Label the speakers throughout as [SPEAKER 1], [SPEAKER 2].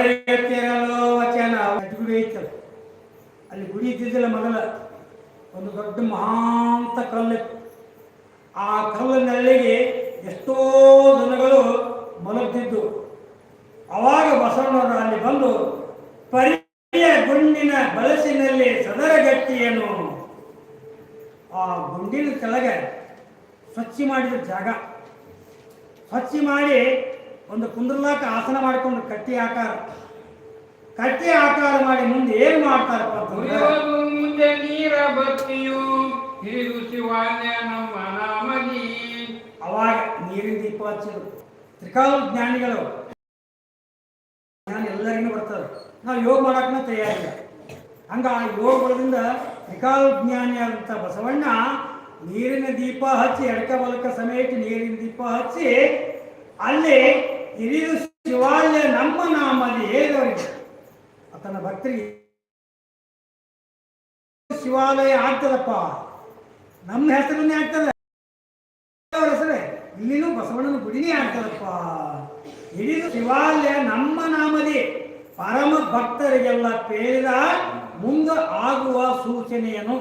[SPEAKER 1] ಬರೆಯುತ್ತಿರಲು ವಚನ? ಅಲ್ಲಿ ಗುಡಿ ಇದ್ದಿದ್ದಿಲ್ಲ ಮೊದಲ. ಒಂದು ದೊಡ್ಡ ಮಹಾಂತ ಕಲ್ಲು. ಆ ಕಲ್ಲಿನಲ್ಲಿಗೆ ಎಷ್ಟೋ ಜನಗಳು ಮಲಗ್ತಿದ್ದು ಅವಾಗ ಬಸವಣ್ಣವರು ಅಲ್ಲಿ ಬಂದು, ಪರಿಯ ಗುಂಡಿನ ಬಳಸಿನಲ್ಲಿ ಸದರಗಟ್ಟಿಯನ್ನು ಆ ಗುಂಡಿನ ಕೆಳಗೆ ಸ್ವಚ್ಛ ಮಾಡಿದ ಜಾಗ. ಸ್ವಚ್ಛ ಮಾಡಿ ಒಂದು ಕುಂದ್ರಲಾಕ ಆಸನ ಮಾಡಿಕೊಂಡು ಕಟ್ಟಿ ಆಕಾರ. ಕಟ್ಟಿ ಆಕಾರ ಮಾಡಿ ಮುಂದೆ ಏನು ಮಾಡ್ತಾರಪ್ಪ ಅಂತಂದ್ರೆ
[SPEAKER 2] ಮುಂದೆ ನೀರ ಬತ್ತಿಯು ಹಿರಿದು ಶಿವಾನ್ಯ ನಮ್ಮ
[SPEAKER 1] ಅವಾಗ ನೀರಿನ ದೀಪ ಹಚ್ಚಿದ್ರು. ತ್ರಿಕಾಲ ಜ್ಞಾನಿಗಳು ಜ್ಞಾನ ಎಲ್ಲರಿಗೂ ಬರ್ತದೆ ನಾವು ಯೋಗ ಮಾಡಕ್ಕೂ ತಯಾರಿಲ್ಲ. ಹಂಗ ಆ ಯೋಗದಿಂದ ತ್ರಿಕಾಲ ಜ್ಞಾನಿ ಆದಂಥ ಬಸವಣ್ಣ ನೀರಿನ ದೀಪ ಹಚ್ಚಿ ಎಡಕ ಬಲಕ ಸಮೇತ ನೀರಿನ ದೀಪ ಹಚ್ಚಿ ಅಲ್ಲಿ ಹಿರಿದು ಶಿವಾಲಯ ನಮ್ಮ ನಾಮಲ್ಲಿ ಹೇಳಿದವರಿಗೆ ಆತನ ಭಕ್ತರಿಗೆ ಶಿವಾಲಯ ಆಗ್ತದಪ್ಪ. ನಮ್ಮ ಹೆಸರನ್ನೇ ಆಗ್ತದೆ. ಅವರ ಹೆಸರೇ. ಇಲ್ಲಿನೂ ಬಸವಣ್ಣನ ಗುಡಿನೇ ಆಗ್ತದಪ್ಪ. ಇಡೀ ಶಿವಾಲಯ ನಮ್ಮ ನಾಮದಿ ಪರಮ ಭಕ್ತರಿಗೆಲ್ಲ ಪೇರಿದ ಮುಂದೆ ಆಗುವ ಸೂಚನೆಯನ್ನು.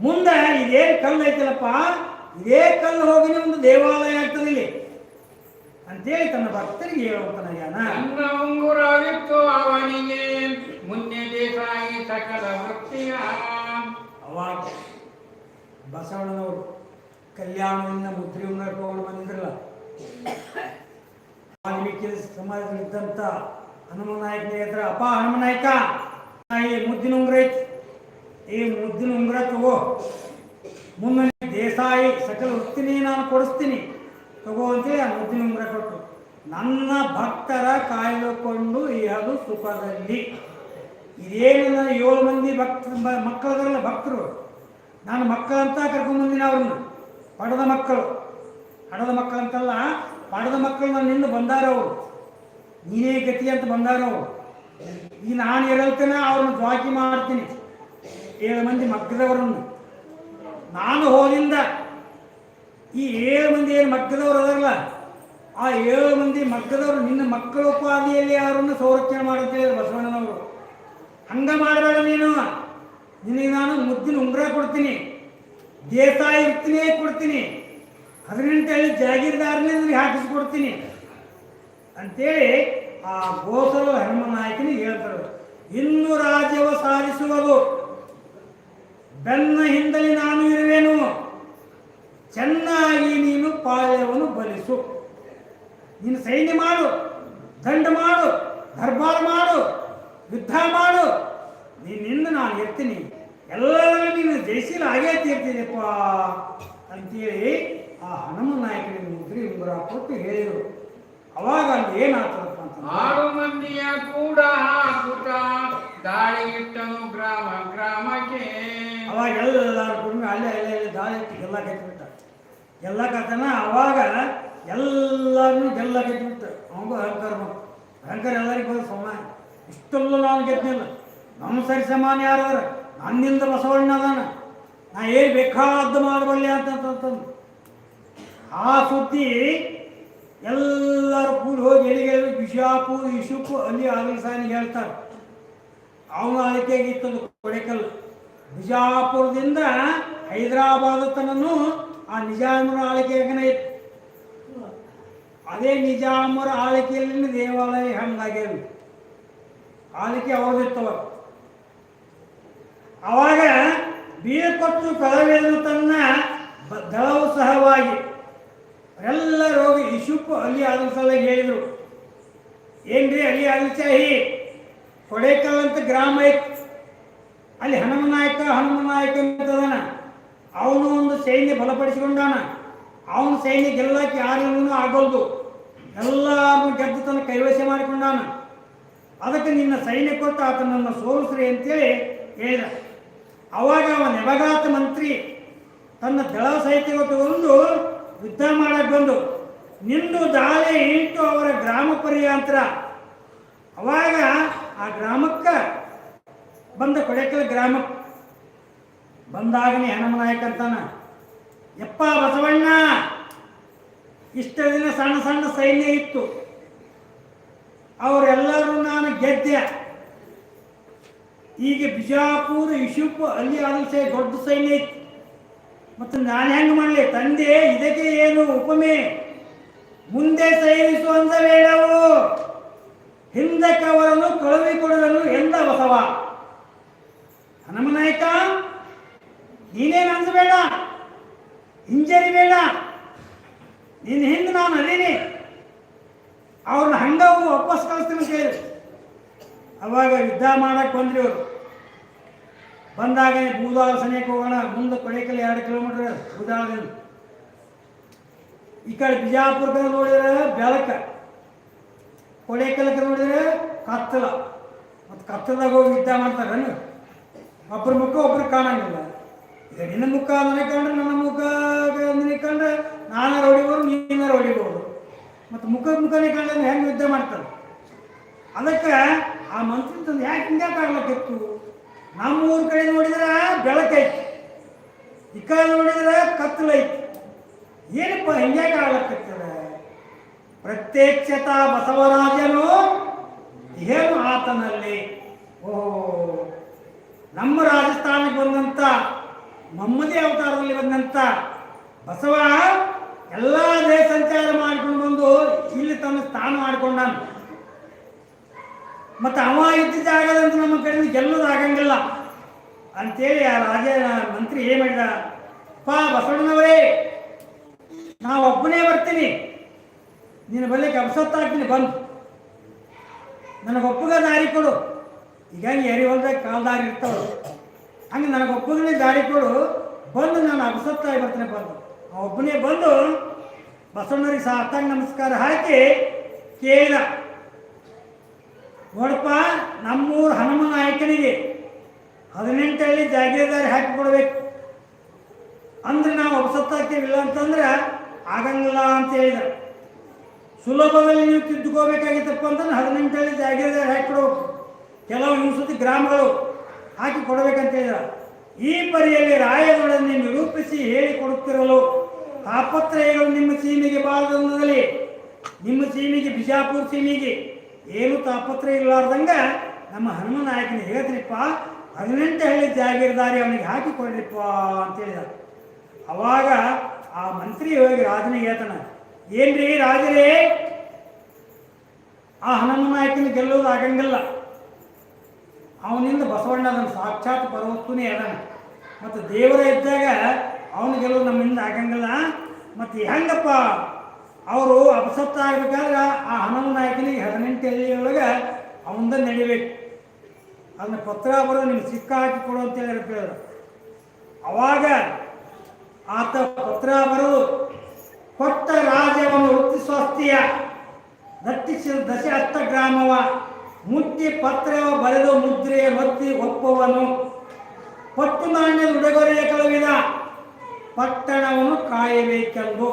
[SPEAKER 1] ಮುಂದೆ ಇದೇ ಕಲ್ಲು ಐತಲ್ಲಪ್ಪ. ಇದೇ ಕಲ್ಲು ಹೋಗಿ ಒಂದು ದೇವಾಲಯ ಆಗ್ತದೆ ಇಲ್ಲಿ. ಅಂತೇಳಿ ತನ್ನ ಭಕ್ತರಿಗೆ ಹೇಳುವಂತನ ಯಾನ
[SPEAKER 2] ನನ್ನ ಉಂಗುರವಿತ್ತು ಅವನಿಗೆ. ಮುಂದೆ ದೇಸಾಯಿ ಸಕಲ ವೃತ್ತಿಯ.
[SPEAKER 1] ಅವಾಗ ಬಸವಣ್ಣನವರು ಕಲ್ಯಾಣದಿಂದ ಮುದ್ರೆಯನ್ನ ತಗೊಂಡು ಬಂದಿದ್ರಲ್ಲ. ವಾಲ್ಮೀಕಿ ಸಮಾಜದಲ್ಲಿದ್ದಂಥ ಹನುಮ ನಾಯಕನ ಹತ್ರ ಅಪ್ಪ ಹನುಮ ನಾಯಕ ಈ ಮುದ್ದಿನ ಉಂಗುರ ಐತಿ. ಈ ಮುದ್ದಿನ ಉಂಗುರ ತಗೋ. ಮುಂದೆ ದೇಸಾಯಿ ಸಕಲ ವೃತ್ತಿನಿ ನಾನು ಕೊಡಿಸ್ತೀನಿ. ತಗೋ ಅಂತೇಳಿ ಆ ಮುದ್ದಿನ ಉಂಗುರ ಕೊಟ್ಟರು ನನ್ನ ಭಕ್ತರ ಕಾಯ್ದುಕೊಂಡು ಇಹದು ಸುಖದಲ್ಲಿ. ಇದೇನು ಏಳು ಮಂದಿ ಭಕ್ತ ಮಕ್ಕಳದಲ್ಲ ಭಕ್ತರು. ನಾನು ಮಕ್ಕಳಂತ ಕರ್ಕೊಂಡ್ಬಂದಿನ ಅವ್ರನ್ನ. ಪಡೆದ ಮಕ್ಕಳು. ಹಣದ ಮಕ್ಕಳಂತಲ್ಲ ಪಡೆದ ಮಕ್ಕಳು ನನ್ನಿಂದ ಬಂದಾರ ಅವರು. ನೀನೇ ಗತಿ ಅಂತ ಬಂದಾರ ಅವರು. ಈ ನಾನು ಇರಲ್ತೇನೆ, ಅವ್ರನ್ನ ದ್ವಾಕಿ ಮಾಡ್ತೀನಿ. ಏಳು ಮಂದಿ ಮಗ್ಗದವರನ್ನು. ನಾನು ಹೋದಿಂದ ಈ ಏಳು ಮಂದಿ ಏನು ಮಗ್ಗದವ್ರು ಆ ಏಳು ಮಂದಿ ಮಗ್ಗದವರು ನಿನ್ನ ಮಕ್ಕಳ ಉಪಾಧಿಯಲ್ಲಿ ಅವರನ್ನು ಸಂರಕ್ಷಣೆ ಮಾಡುತ್ತೇವೆ ಬಸವಣ್ಣನವರು. ಹಂಗ ಮಾಡಬೇಡ ನೀನು. ನಿನಗೆ ನಾನು ಮುದ್ದಿನ ಉಂಗುರ ಕೊಡ್ತೀನಿ. ದೇಸಾಯಿ ಇರ್ತೀನಿ ಕೊಡ್ತೀನಿ. ಅದರಿಂದ ಹೇಳಿ ಜಾಗೀರ್ದಾರನೇ ನಿನಗೆ ಹಾಕಿಸ್ಕೊಡ್ತೀನಿ. ಅಂತೇಳಿ ಆ ಗೋಸಲ ಹನುಮ ನಾಯಕನಿಗೆ ಹೇಳ್ತಾರೆ ಇನ್ನು ರಾಜ್ಯವ ಸಾಧಿಸುವುದು. ಬೆನ್ನ ಹಿಂದಲಿ ನಾನು ಚೆನ್ನಾಗಿ ನೀನು ಪಾಳ್ಯವನ್ನು ಬಲಿಸು. ನೀನು ಸೈನ್ಯ ಮಾಡು ದಂಡ ಮಾಡು ದರ್ಬಾರ್ ಮಾಡು ಯುದ್ಧ ಮಾಡು. ನಿನ್ನಿಂದ ನಾನು ಇರ್ತೀನಿ. ಎಲ್ಲರೂ ನೀನು ಜಯಿಸಿಲ್ಲ ಹಾಗೇ ತೀರ್ತೀನಪ್ಪ ಅಂತೇಳಿ ಆ ಹನುಮ ನಾಯಕನಿಗೆ ಮುದ್ರಿ ಉಂಗುರ ಕೊಟ್ಟು ಹೇಳಿದರು. ಅವಾಗ ಅಲ್ಲಿ ಏನಾಗ್ತದಪ್ಪ ಅಂತ
[SPEAKER 2] ಆರು ಮಂದಿಯ ಕೂಡ ದಾಳಿ ಇಟ್ಟನು ಗ್ರಾಮ ಗ್ರಾಮಕ್ಕೆ.
[SPEAKER 1] ಅವಾಗ ಎಲ್ಲರೂ ಕೂಡ ಅಲ್ಲೇ ಅಲ್ಲೇ ಅಲ್ಲೇ ದಾಳಿ ಎಲ್ಲ ಕಟ್ಟಿಬಿಟ್ಟ ಕತ್ತನ ಅವಾಗ ಎಲ್ಲರನ್ನೂ ಗೆಲ್ಲ ಅಂತ ಅವಂಗೂ ಅಹಂಕಾರ ಬಂತು. ಅಹಂಕಾರ ಎಲ್ಲರಿಗೂ ಬಂದು ಸಮಾನ ಇಷ್ಟೆಲ್ಲ ನಾನು ಗೆದ್ದಿಲ್ಲ. ನಮ್ಮ ಸರಿ ಸಮಾನ ಯಾರಾದ್ರ ನನ್ನಿಂದ ಬಸವಣ್ಣ ಅದಾನ. ನಾ ಏನು ಬೇಕಾದ್ದು ಮಾಡಬಲ್ಲೆ ಅಂತಂತಂದು. ಆ ಸುದ್ದಿ ಎಲ್ಲರೂ ಕೂಡಿ ಹೋಗಿ ಎಲ್ಲಿಗೆ ಬಿಜಾಪುರ ಇಶುಪು ಅಲ್ಲಿ ಆಗಲ್ಸಾನಿಗೆ ಹೇಳ್ತಾರೆ. ಅವನು ಆಳ್ಕೆಗಿತ್ತದು ಕೊಡೆಕಲ್ಲು. ಬಿಜಾಪುರದಿಂದ ಹೈದರಾಬಾದ್ ತನನು ಆ ನಿಜಾಮರ ಆಳ್ಕೆಯಾಗನೇ ಅದೇ ನಿಜಾಮರ ಆಳಿಕೆಯಲ್ಲಿ ದೇವಾಲಯ ಹಂಗಾಗ್ಯಾವ ಆಳ್ಕೆ ಅವ್ರದಿತ್ತವ ಅವಾಗ ಬೀಳ್ಕೊಟ್ಟು ಕಳವೇದು ತನ್ನ ದಳವು ಸಹವಾಗಿ ಎಲ್ಲರೂ ರೋಗಿ ಇಶುಪ್ಪು ಅಲ್ಲಿ ಆದ ಸಲ ಹೇಳಿದರು. ಏನ್ರಿ ಅಲ್ಲಿ ಅಲ್ಚಾಹಿ ಕೊಡೇಕಲ್ ಅಂತ ಗ್ರಾಮ ಐತಿ. ಅಲ್ಲಿ ಹನುಮನಾಯಕ ಹನುಮನಾಯಕ ಅಂತದಾನ ಅವನು ಒಂದು ಸೈನ್ಯ ಬಲಪಡಿಸಿಕೊಂಡಾನ. ಅವನ ಸೈನ್ಯ ಗೆಲ್ಲಕ್ಕೆ ಯಾರಿಗೂ ಆಗೋಲ್ದು. ಎಲ್ಲಾರು ಗೆದ್ದು ತನ್ನ ಕೈವಶ ಮಾಡಿಕೊಂಡಾನ. ಅದಕ್ಕೆ ನಿನ್ನ ಸೈನ್ಯ ಕೊಟ್ಟು ಆತನನ್ನು ಸೋಲಿಸ್ರಿ ಅಂತೇಳಿ ಹೇಳಿದ. ಅವಾಗ ಅವ ನೆಬಗಾತ ಮಂತ್ರಿ ತನ್ನ ದಳ ಸಹಿತ ಒಂದು ಯುದ್ಧ ಮಾಡಕ್ಕೆ ಬಂದು, ನಿಂದು ದಾಳಿ ಇಂಟು ಅವರ ಗ್ರಾಮ ಪರ್ಯಾಂತರ. ಅವಾಗ ಆ ಗ್ರಾಮಕ್ಕೆ ಬಂದ ಕೊಡೆಕಲ್ ಗ್ರಾಮಕ್ಕೆ ಬಂದಾಗನೇ ಹನುಮ ನಾಯಕ ಅಂತಾನ ಬಸವಣ್ಣ, ಇಷ್ಟ ದಿನ ಸಣ್ಣ ಸಣ್ಣ ಸೈನ್ಯ ಇತ್ತು. ಅವರೆಲ್ಲರೂ ನಾನು ಗೆದ್ದೆ. ಈಗ ಬಿಜಾಪುರ ಇಶುಪ್ ಅಲ್ಲಿ ಆದ್ರೆ ದೊಡ್ಡ ಸೈನ್ಯ ಇತ್ತು. ಮತ್ತು ನಾನು ಹೆಂಗೆ ಮಾಡಲಿ? ತಂದೆ, ಇದಕ್ಕೆ ಏನು ಉಪಮೆ? ಮುಂದೆ ಸೈರಿಸು ಅಂದಬೇಡವು ಹಿಂದಕ್ಕೆ ಅವರನ್ನು ಕಳುಹಿಕೊಡುವನು ಎಂದ ಬಸವ ಹನುಮನಾಯಕ ನೀನೇನು ಅನ್ಸಬೇಡ ಹಿಂಜರಿ ಬೇಡ. ನಿನ್ನ ಹಿಂದೆ ನಾನು ಅದೀನಿ. ಅವ್ರನ್ನ ಹಂಗ ವಾಪಸ್ ಕಳಿಸ್ತೀನಿ ಅಂತ ಅವಾಗ ಯುದ್ಧ ಮಾಡಕ್ಕೆ ಬಂದ್ರಿ ಅವರು. ಬಂದಾಗ ಬೂದಾಳ ಸನಿಯಕ್ಕೆ ಹೋಗೋಣ. ಮುಂದೆ ಕೊಡೇಕಲ್ ಎರಡು ಕಿಲೋಮೀಟರ್ ಬೂದಾಳದಿಂದ ಈ ಕಡೆ ಬಿಜಾಪುರ ನೋಡಿದ್ರೆ ಬೆಳಕ. ಕೊಡೇಕಲ್ ಕಡೆ ನೋಡಿದ್ರೆ ಕತ್ತಲ. ಮತ್ತು ಕತ್ತಲದಾಗ ಹೋಗಿ ಯುದ್ಧ ಮಾಡ್ತಾರೆ ಒಬ್ಬರ ಮುಖ ಒಬ್ರು ಕಾಣಂಗಿಲ್ಲ. ಈಗ ನಿನ್ನ ಮುಖ ಅಂದ್ರೆ ನನ್ನ ಮುಖ ಅಂದ್ರೆ ಕಂಡ್ರೆ ನಾನಾರು ಹೊಡಿಬೋದು, ನೀನಾರು ಹೊಡಿಬೋದು. ಮತ್ತು ಮುಖ ಮುಖನೇ ಕಂಡ್ರೆ ಹೆಂಗೆ ಯುದ್ಧ ಮಾಡ್ತಾರೆ? ಅದಕ್ಕೆ ಆ ಮಂತ್ರಿ ತಂದು ಯಾಕೆ ಹಿಂಗೆ ಆಗ್ಲಕ್ಕಿತ್ತು ನಮ್ಮ ಊರ ಕಡೆ ನೋಡಿದ್ರೆ ಬೆಳಕೈತಿ ಈ ಕಡೆ ನೋಡಿದ್ರೆ ಕತ್ತಲೈತಿ ಏನಪ್ಪ ಹಿಂಗ್ಯಾಕೆ ಆಗ್ಲಕ್ಕಿರ್ತದೆ ಪ್ರತ್ಯಕ್ಷತಾ ಬಸವರಾಜನು ಏನು ಆತನಲ್ಲಿ? ಓ ನಮ್ಮ ರಾಜಸ್ಥಾನಕ್ಕೆ ಬಂದಂಥ ಮಮ್ಮದಿ ಅವತಾರದಲ್ಲಿ ಬಂದಂತ ಬಸವ ಎಲ್ಲ ದೇಶ ಸಂಚಾರ ಮಾಡ್ಕೊಂಡು ಬಂದು ಇಲ್ಲಿ ತನ್ನ ಸ್ಥಾನ ಮಾಡ್ಕೊಂಡಾನ. ಮತ್ತು ಅವ ಇದ್ದ ಜಾಗದಂತ ನಮ್ಮ ಕಡೆಯಿಂದ ಗೆಲ್ಲೋದು ಆಗಂಗಿಲ್ಲ. ಅಂತೇಳಿ ಆ ರಾಜ ಮಂತ್ರಿ ಏನ್ ಮಾಡಿದ? ಪಾ ಬಸವಣ್ಣನವರೇ, ನಾವು ಒಬ್ಬನೇ ಬರ್ತೀನಿ. ನಿನ್ನ ಬಲ್ಲಿಗೆ ಅಬ್ಸತ್ತಾಗ್ತೀನಿ ಬಂದು. ನನಗೆ ಒಪ್ಪುಗ ದಾರಿ ಕೊಡು. ಈಗ ಎರಿ ಹೊಲ್ದಾಗ ಕಾಲ್ದಾರಿ ಇರ್ತಾವೆ ಹಂಗೆ ನನಗೆ ಒಬ್ಬನೇ ದಾರಿ ಕೊಡು. ಬಂದು ನಾನು ಅಬ್ಸತ್ತಾಗಿ ಬರ್ತೀನಿ ಬಂದು. ಆ ಒಬ್ಬನೇ ಬಂದು ಬಸವಣ್ಣರಿಗೆ ಸಾಷ್ಟಾಂಗ ನಮಸ್ಕಾರ ಹಾಕಿ ಕೇಳಿದ ನೋಡಪ್ಪ, ನಮ್ಮೂರು ಹನುಮ ನಾಯಕನಿಗೆ ಹದಿನೆಂಟಲ್ಲಿ ಜಾಗೀರದಾರಿ ಹಾಕಿ ಕೊಡಬೇಕು. ಅಂದ್ರೆ ನಾವು ಅಪಸತ್ತಾಗ್ತೀವಿ ಇಲ್ಲ ಅಂತಂದ್ರೆ ಆಗಂಗಿಲ್ಲ ಅಂತ ಹೇಳಿದ ಸುಲಭದಲ್ಲಿ ನೀವು ತಿದ್ದುಕೋಬೇಕಾಗಿತ್ತಪ್ಪ ಅಂತಂದ್ರೆ ಹದಿನೆಂಟಲ್ಲಿ ಜಾಗೀರದಾರಿ ಹಾಕಿ ಕೊಡಬೇಕು. ಕೆಲವು ಹಿಂಸತಿ ಗ್ರಾಮಗಳು ಹಾಕಿ ಕೊಡಬೇಕಂತ ಹೇಳಿದ ಈ ಪರಿಯಲ್ಲಿ ರಾಯಗಳನ್ನು ನಿರೂಪಿಸಿ ಹೇಳಿಕೊಡುತ್ತಿರಲು ತಾಪತ್ರಯಗಳು ನಿಮ್ಮ ಸೀಮೆಗೆ ಬಾರದಂದಲ್ಲಿ ನಿಮ್ಮ ಸೀಮೆಗೆ, ಬಿಜಾಪುರ ಸೀಮೆಗೆ ಏನು ತಾಪತ್ರಯ ಇರಲಾರ್ದಂಗ ನಮ್ಮ ಹನುಮ ನಾಯಕನಿಗೆ ಹೇಳ್ತೀನಿಪ್ಪ ಹದಿನೆಂಟು ಹಳ್ಳಿ ಜಾಗೀರ್ದಾರಿ ಅವನಿಗೆ ಹಾಕಿ ಕೊಡ್ರಿಪ್ಪ ಅಂತ ಹೇಳಿದ ಅವಾಗ ಆ ಮಂತ್ರಿ ಹೋಗಿ ರಾಜನಿಗೆ ಹೇಳ್ತಾನ, ಏನ್ರಿ ರಾಜರೇ, ಆ ಹನುಮ ನಾಯಕನ ಗೆಲ್ಲೋದು ಆಗಂಗಿಲ್ಲ. ಅವನಿಂದ ಬಸವಣ್ಣ ಅದನ್ನು ಸಾಕ್ಷಾತ್ ಪರವಸ್ತುನೇ ಅದಾನ ಮತ್ತು ದೇವರ ಇದ್ದಾಗ ಅವನು ಗೆಲುವು ನಮ್ಮಿಂದ ಆಗಂಗಿಲ್ಲ. ಮತ್ತು ಹೆಂಗಪ್ಪ? ಅವರು ಅಪಸತ್ತ ಆಗ್ಬೇಕಾದ್ರೆ ಆ ಹನುಮ ನಾಯಕನಿಗೆ ಹದಿನೆಂಟು ಎಲೆಯೊಳಗೆ ಅವನಿಂದ ನಡಿಬೇಕು. ಅದನ್ನ ಪತ್ರ ಬರೋದು ನಿಮ್ಗೆ ಸಿಕ್ಕ ಹಾಕಿ ಕೊಡು ಅಂತ ಹೇಳಿದ್ರು ಅವಾಗ ಆತ ಪತ್ರ ಬರೋದು ಕೊಟ್ಟ ರಾಜವನ್ನು ವೃತ್ತಿ ಸ್ವಸ್ತಿಯ ದಟ್ಟಿಸಿದ ದಶ ಅಷ್ಟ ಗ್ರಾಮವ. ಮುಟ್ಟಿ ಪತ್ರವ ಬರೆದು ಮುದ್ರೆ ಒತ್ತಿ ಒಪ್ಪವನು. ಪಟ್ಟು ನಾಣ್ಯದ ಉಡುಗೊರೆಯ ಕಳುವಿದ ಪಟ್ಟಣವನ್ನು ಕಾಯಬೇಕೆಂದು.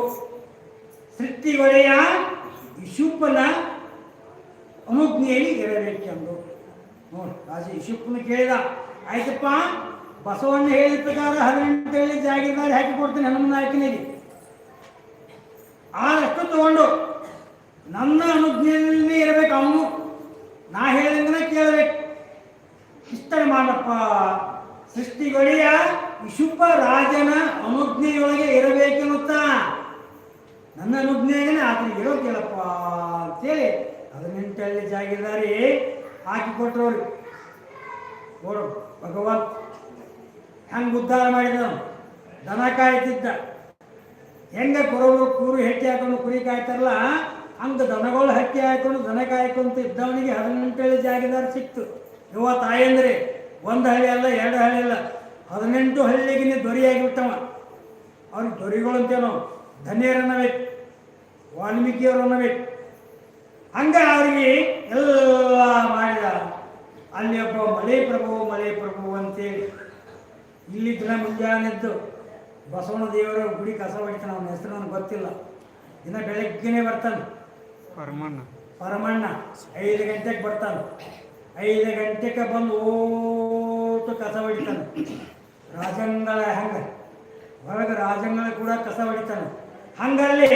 [SPEAKER 1] ಸೃಷ್ಟಿಗೊಡೆಯ ಇಶುಪ್ಪನ ಅನುಜ್ಞೆಯಲ್ಲಿ ಇರಬೇಕೆಂದು. ನೋಡಿ, ರಾಜ ಇಶುಪ್ಪನ ಕೇಳಿದ, ಆಯ್ತಪ್ಪ, ಬಸವಣ್ಣ ಹೇಳಿದ ಪ್ರಕಾರ ಹದಿನೆಂಟು ಹೇಳಿ ಜಾಗೀರ್ದಾರಿ ಹಾಕಿ ಕೊಡ್ತೀನಿ ಹನುಮ ಆ ಆದಷ್ಟು ತಗೊಂಡು, ನನ್ನ ಅನುಜ್ಞೆಯಲ್ಲಿ ಇರಬೇಕು ಅವನು. ನಾ ಹೇಳಿದ್ರೆ ಕೇಳಬೇಕು ಇಷ್ಟ ಮಾಡಪ್ಪ ಸೃಷ್ಟಿಗೊಳಿಯ ವಿಶುಭ ರಾಜನ ಅನುಜ್ಞೆಯೊಳಗೆ ಇರಬೇಕೆನ್ನುತ್ತ. ನನ್ನ ಅನುಜ್ಞೆಗೇನೆ ಆತನಿಗೆ ಇರೋ ಕೇಳಪ್ಪ ಅಂತೇಳಿ ಹದಿನೆಂಟಲ್ಲಿ ಜಾಗಿದಾರಿ ಹಾಕಿ ಕೊಟ್ಟರು ನೋಡು ಭಗವಂತ ಹೆಂಗೆ ಉದ್ಧಾರ ಮಾಡಿದ ದನ ಕಾಯ್ತಿದ್ದ. ಹೆಂಗೆ ಕೊರೋರು ಕೂರು ಹೆಟ್ಟಿ ಹಾಕೊಂಡು ಕುರಿ ಕಾಯ್ತಾರಲ್ಲ ಹಂಗೆ ದನಗಳು ಹಕ್ಕಿ ಹಾಕೊಂಡು, ದನ ಕಾಯ್ಕೊಂತ ಇದ್ದವನಿಗೆ ಹದಿನೆಂಟು ಜಾಗಿದಾರ ಸಿಕ್ತು. ಇವ ತಾಯಂದ್ರೆ, ಒಂದು ಹಳ್ಳಿ ಅಲ್ಲ, ಎರಡು ಹಳ್ಳಿ ಅಲ್ಲ, ಹದಿನೆಂಟು ಹಳ್ಳಿಗೆ ನೀ ದೊರೆಯಾಗಿಬಿಟ್ಟವ ಅವ್ರಿಗೆ ದೊರೆಗಳು ಅಂತೇವೆ ನಾವು ಧನ್ಯರನ್ನಬೇಕು ವಾಲ್ಮೀಕಿಯವರು ಅನ್ನಬೇಕು ಹಂಗ ಅವರಿಗೆ ಎಲ್ಲ ಮಾಡಿದ. ಅಲ್ಲಿ ಒಬ್ಬ ಮಲೆ ಪ್ರಭು ಮಲೆ ಪ್ರಭು ಅಂತೇಳಿ. ಇಲ್ಲಿ ದಿನ ಮುಂಜಾನೆದ್ದು ಬಸವನ ದೇವರ ಗುಡಿ ಕಸ ಹೊಡಿತಾನೆ, ಅವನ ಹೆಸರು ನನಗೆ ಗೊತ್ತಿಲ್ಲ. ದಿನ ಬೆಳಗ್ಗೆನೇ ಬರ್ತಾನೆ.
[SPEAKER 2] ಪರಮಣ್ಣ.
[SPEAKER 1] ಪರಮಣ್ಣ ಐದು ಗಂಟೆಗೆ ಬರ್ತಾನೆ. ಐದು ಗಂಟೆಗೆ ಬಂದು ಓಟು ಕಸ ಹೊಡಿತಾನೆ. ರಾಜಂಗಳ ಹಂಗ? ಹೊರಗೆ ರಾಜಂಗಳ ಕೂಡ ಕಸ ಹೊಡಿತಾನೆ. ಹಂಗಲ್ಲಿ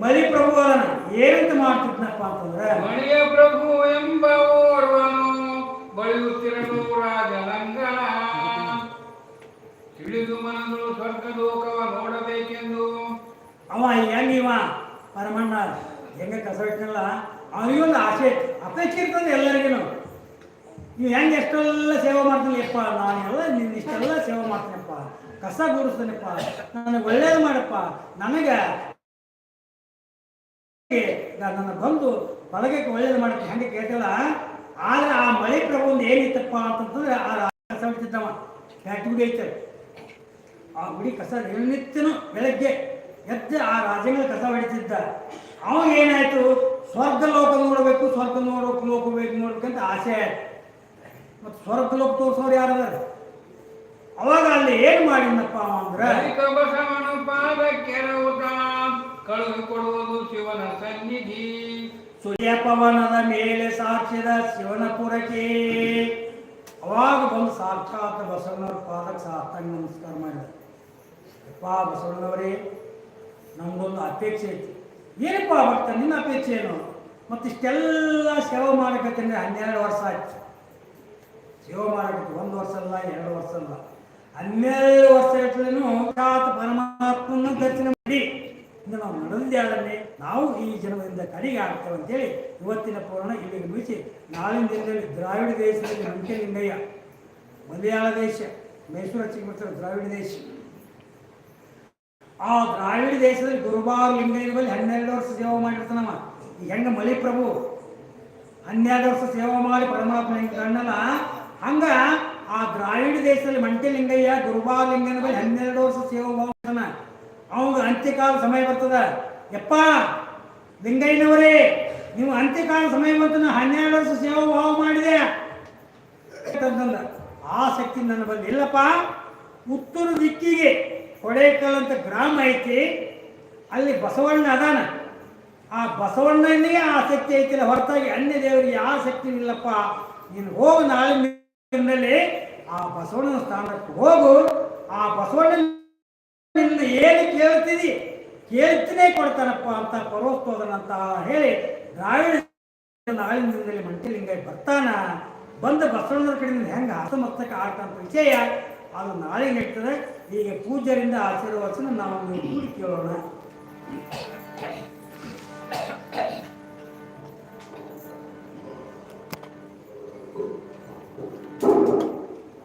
[SPEAKER 1] ಮಲಿ ಪ್ರಭು ಅದನ್ನ ಏನಂತ ಮಾಡ್ತಿದ್ನಪ್ಪ ಅಂತಂದ್ರೆ
[SPEAKER 2] ಮಲಿಯ ಪ್ರಭು ಎಂಬ
[SPEAKER 1] ಕಸ ಗುಡಿಸ್ತೀನಪ್ಪ ನನಗೆ ಒಳ್ಳೇದು ಮಾಡಪ್ಪ. ನನಗೆ ನನ್ನ ಬಂದು ಬಳಗಕ್ಕೆ ಒಳ್ಳೇದು ಮಾಡಕ್ಕೆ ಹೆಂಗೆ ಕೇಳ್ತಲ್ಲ? ಆದ್ರೆ ಆ ಮಳೆ ಪ್ರಭು ಏನಿತ್ತಪ್ಪ ಅಂತಂತಂದ್ರೆ ಆ ಕಸ ಬಿಡ್ತಿದ್ದವ ಫ್ಯಾಕ್ಟ್ರಿ ಗುಡಿ ಐತೆ. ಆ ಗುಡಿ ಕಸ ದಿನನಿತ್ಯನು ಬೆಳಗ್ಗೆ ಎದ್ದು ಆ ರಾಜ್ಯಗಳ ಕಸ ಹೊಡಿತಿದ್ದ. ಅವಾಗ ಏನಾಯ್ತು? ಸ್ವರ್ಗ ಲೋಕ ನೋಡಬೇಕು, ಸ್ವರ್ಗ ನೋಡೋಕೆ ಲೋಕ ಬೇಕು ನೋಡ್ಬೇಕಂತ ಆಸೆ ಆಯ್ತು. ಮತ್ತು ಸ್ವರ್ಗ ಲೋಕ ತೋರಿಸೋರು ಯಾರದಾರ? ಅವಾಗ ಅಲ್ಲಿ ಏನು ಮಾಡಿದ್ನಪ್ಪ ಅಂದ್ರೆ
[SPEAKER 2] ಬಸವನ ಪಾದ ಕೆರವುದ ಕೊಡುವುದು ಶಿವನ ಸನ್ನಿಧಿ.
[SPEAKER 1] ಸೂರ್ಯ ಪವನದ ಮೇಲೆ ಸಾಕ್ಷಿದ ಶಿವನ ಶಿವನಪುರಕ್ಕೆ ಅವಾಗ ಬಂದು ಸಾಕ್ಷಾತ್ ಬಸವನವ್ರ ಪಾದಕ್ಕೆ ಸಾಷ್ಟಾಂಗ ನಮಸ್ಕಾರ ಮಾಡಿದ ಅಪ್ಪ ಬಸವಣ್ಣವರೇ ನಮ್ಗೊಂದು ಅಪೇಕ್ಷೆ ಐತಿ ಏನಪ್ಪ ಭಕ್ತ ನಿನ್ನ ಅಪೇಕ್ಷೆ ಏನು? ಮತ್ತಿಷ್ಟೆಲ್ಲ ಸೇವೆ ಮಾಡಬೇಕಂದ್ರೆ ಹನ್ನೆರಡು ವರ್ಷ ಆಯ್ತು. ಸೇವೆ ಮಾಡಬೇಕು ಒಂದು ವರ್ಷ ಅಲ್ಲ ಎರಡು ವರ್ಷ ಅಲ್ಲ. ಹನ್ನೆರಡು ವರ್ಷ ಇಟ್ಲೇನು ಸಾತ್ ಪರಮಾತ್ಮನ ದರ್ಶನ ಮಾಡಿ. ಇಂದು ನಾವು ನಡೆದಿದ್ದಾಡನ್ನೇ ನಾವು ಈ ಜನ್ಮದಿಂದ ಕಡೆಗೆ ಆಗ್ತೇವೆ ಅಂತೇಳಿ ಇವತ್ತಿನ ಪೂರ್ಣ ಇಲ್ಲಿಗೆ ಮುಗಿಸಿ ನಾಳಿನ ದಿನದಲ್ಲಿ ದ್ರಾವಿಡ ದೇಶದಲ್ಲಿ ಮಂತ್ಯಲಿಂಗಯ್ಯ ಮಲಯಾಳ ದೇಶ, ಮೈಸೂರು ಚಿಕ್ಕಮಗಳೂರು ದ್ರಾವಿಡ ದೇಶ. ಆ ದ್ರಾವಿಡ ದೇಶದಲ್ಲಿ ಗುರುಬಾರ್ ಲಿಂಗಯ್ಯನ ಬಳಿ ಹನ್ನೆರಡು ವರ್ಷ ಸೇವಾ ಮಾಡಿರ್ತಾನವ ಈಗ ಹೆಂಗ ಮಲಿಪ್ರಭು. ಹನ್ನೆರಡು ವರ್ಷ ಸೇವಾ ಮಾಡಿ ಪರಮಾತ್ಮ ಹೆಂಗೆ ಕಣ್ಣಲ್ಲ ಹಂಗ ಆ ದ್ರಾವಿಡ ದೇಶದಲ್ಲಿ ಮಂಟಿಲಿಂಗಯ್ಯ ದುರ್ಬಾಲಿಂಗನ ಲಿಂಗನ ಬಳಿ ಹನ್ನೆರಡು ವರ್ಷ ಸೇವೆ ಮಾಡ್ತಾನ ಅವನು ಅಂತ್ಯಕಾಲ ಸಮಯ ಬರ್ತದ. ಯಪ್ಪ, ಲಿಂಗಯ್ಯನವರೇ, ನೀವು ಅಂತ್ಯಕಾಲ ಸಮಯ ಬಂತು ಹನ್ನೆರಡು ವರ್ಷ ಸೇವಾ ಭಾವ ಮಾಡಿದೆ. ಆ ಶಕ್ತಿ ನನ್ನ ಬಳಿ ಇಲ್ಲಪ್ಪ. ಉತ್ತರ ದಿಕ್ಕಿಗೆ ಕೊಡೇಕಲ್ ಅಂತ ಗ್ರಾಮ ಐತಿ. ಅಲ್ಲಿ ಬಸವಣ್ಣ ಅದಾನ. ಆ ಬಸವಣ್ಣನಿಗೆ ಆ ಶಕ್ತಿ ಐತಿಲ್ಲ. ಹೊರತಾಗಿ ಅನ್ಯ ದೇವರಿಗೆ ಆ ಶಕ್ತಿ ಇಲ್ಲಪ್ಪ. ನೀನು ಹೋಗಿ, ನಾಳೆ ಆ ಬಸವಣ್ಣನ ಸ್ಥಾನಕ್ಕೆ ಹೋಗು, ಆ ಬಸವಣ್ಣನಿಂದ ಏನು ಕೇಳ್ತಿದಿ ಕೇಳ್ತಿನೇ ಕೊಡ್ತಾನಪ್ಪ ಅಂತ ಪರೋಸ್ತೋದನಂತ ಹೇಳಿ ದ್ರಾವಿಡ ಆಳಿನಲ್ಲಿ ಮಂಟಲಿಂಗಯ್ಯ ಬರ್ತಾನ, ಬಂದ ಬಸವಣ್ಣನ ಕಡೆಯಿಂದ ಹೆಂಗೆ ಅಸಮಸ್ತಕ ಆಡ್ತಂತ ವಿಷಯ ಅದು ನಾಳೆ ಹೇಳ್ತದೆ ಈಗ ಪೂಜರಿಂದ ಆಶೀರ್ವಚನ ನಾವು ಕೂಡಿ ಕೇಳೋಣ.